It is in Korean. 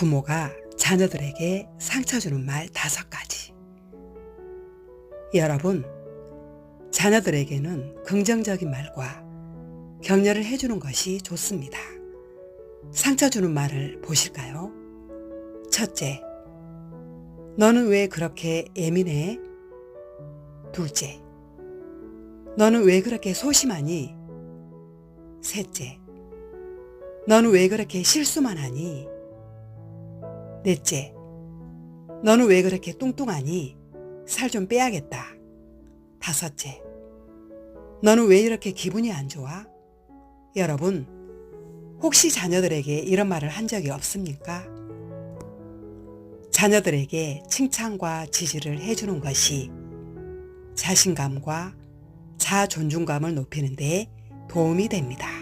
부모가 자녀들에게 상처 주는 말 다섯 가지. 여러분, 자녀들에게는 긍정적인 말과 격려를 해주는 것이 좋습니다. 상처 주는 말을 보실까요? 첫째, 너는 왜 그렇게 예민해? 둘째, 너는 왜 그렇게 소심하니? 셋째, 너는 왜 그렇게 실수만 하니? 넷째, 너는 왜 그렇게 뚱뚱하니? 살 좀 빼야겠다. 다섯째, 너는 왜 이렇게 기분이 안 좋아? 여러분, 혹시 자녀들에게 이런 말을 한 적이 없습니까? 자녀들에게 칭찬과 지지를 해주는 것이 자신감과 자존중감을 높이는 데 도움이 됩니다.